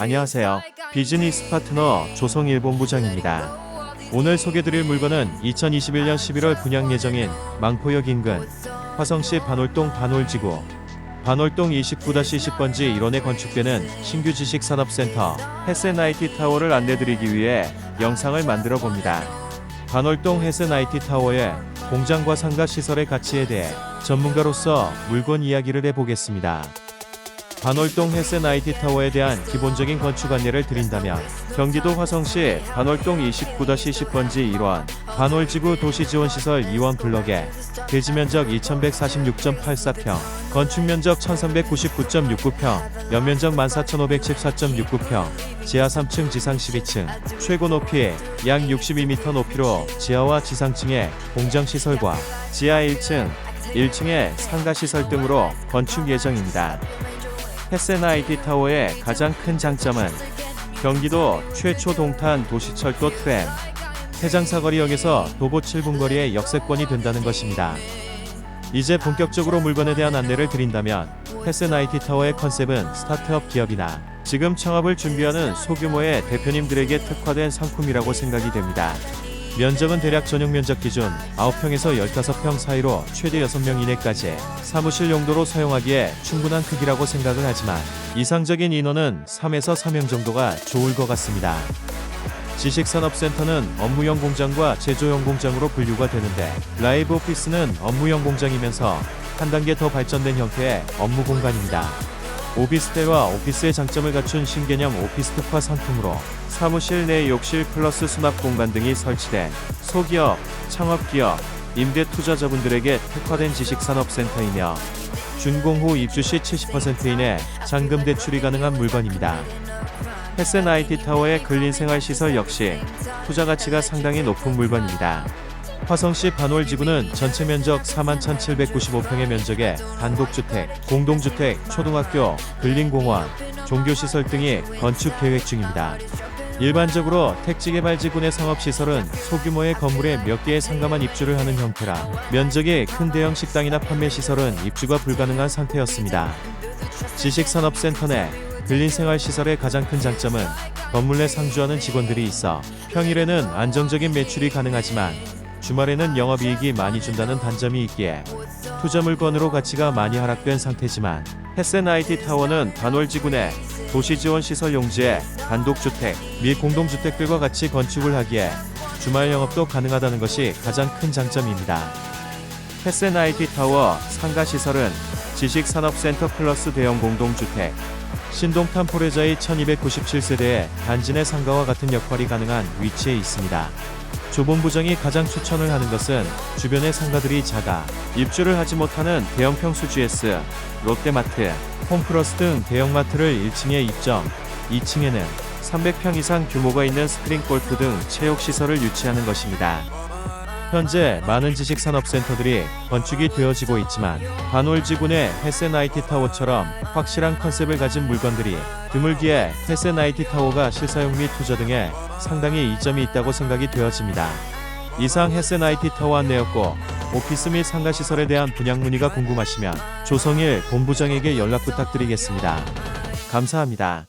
안녕하세요. 비즈니스 파트너 조성일 본부장입니다. 오늘 소개드릴 물건은 2021년 11월 분양 예정인 망포역 인근 화성시 반월동 반월지구 반월동 29-10번지 1원에 건축되는 신규 지식산업센터 햇센IT 타워를 안내드리기 위해 영상을 만들어 봅니다. 반월동 햇센IT 타워의 공장과 상가 시설의 가치에 대해 전문가로서 물건 이야기를 해보겠습니다. 반월동 햇센 IT 타워에 대한 기본적인 건축 안내를 드린다면 경기도 화성시 반월동 29-10번지 1원 반월지구 도시지원시설 2원 블럭에 대지면적 2146.84평 건축면적 1399.69평 연면적 14,514.69평 지하 3층 지상 12층 최고 높이 약 62m 높이로 지하와 지상층에 공장시설과 지하 1층 1층에 상가시설 등으로 건축 예정입니다. 햇센 IT 타워의 가장 큰 장점은 경기도 최초 동탄 도시철도 트램 해장사거리역에서 도보 7분 거리의 역세권이 된다는 것입니다. 이제 본격적으로 물건에 대한 안내를 드린다면 IT 타워의 컨셉은 스타트업 기업이나 지금 창업을 준비하는 소규모의 대표님들에게 특화된 상품이라고 생각이 됩니다. 면적은 대략 전용 면적 기준 9평에서 15평 사이로 최대 6명 이내까지 사무실 용도로 사용하기에 충분한 크기라고 생각을 하지만 이상적인 인원은 3에서 4명 정도가 좋을 것 같습니다. 지식산업센터는 업무용 공장과 제조용 공장으로 분류가 되는데 라이브 오피스는 업무용 공장이면서 한 단계 더 발전된 형태의 업무 공간입니다. 오피스텔과 오피스의 장점을 갖춘 신개념 오피스 특화 상품으로 사무실 내 욕실 플러스 수납 공간 등이 설치된 소기업, 창업기업, 임대 투자자분들에게 특화된 지식산업센터이며 준공 후 입주 시 70% 이내 잔금 대출이 가능한 물건입니다. 햇센 IT 타워의 근린생활시설 역시 투자 가치가 상당히 높은 물건입니다. 화성시 반월지구는 전체 면적 41,795평의 면적의 단독주택, 공동주택, 초등학교, 근린공원, 종교시설 등이 건축 계획 중입니다. 일반적으로 택지개발지구의 상업시설은 소규모의 건물에 몇 개의 상가만 입주를 하는 형태라 면적이 큰 대형 식당이나 판매시설은 입주가 불가능한 상태였습니다. 지식산업센터 내 근린생활시설의 가장 큰 장점은 건물 내 상주하는 직원들이 있어 평일에는 안정적인 매출이 가능하지만 주말에는 영업이익이 많이 준다는 단점이 있기에 투자 물건으로 가치가 많이 하락된 상태지만 햇센 IT 타워는 반월지구 내 도시지원 시설 용지에 단독주택 및 공동주택들과 같이 건축을 하기에 주말 영업도 가능하다는 것이 가장 큰 장점입니다. 햇센 IT 타워 상가 시설은 지식산업센터 플러스 대형 공동주택 신동탄 포레자의 1297세대의 단지 내 상가와 같은 역할이 가능한 위치에 있습니다. 조본 부장이 가장 추천을 하는 것은 주변의 상가들이 작아 입주를 하지 못하는 대형 평수 GS, 롯데마트, 홈플러스 등 대형마트를 1층에 입점, 2층에는 300평 이상 규모가 있는 스크린 골프 등 체육시설을 유치하는 것입니다. 현재 많은 지식산업센터들이 건축이 되어지고 있지만 반월지구의 햇센 IT 타워처럼 확실한 컨셉을 가진 물건들이 드물기에 햇센 IT 타워가 실사용 및 투자 등에 상당히 이점이 있다고 생각이 되어집니다. 이상 햇센 IT 타워 안내였고 오피스 및 상가 시설에 대한 분양 문의가 궁금하시면 조성일 본부장에게 연락 부탁드리겠습니다. 감사합니다.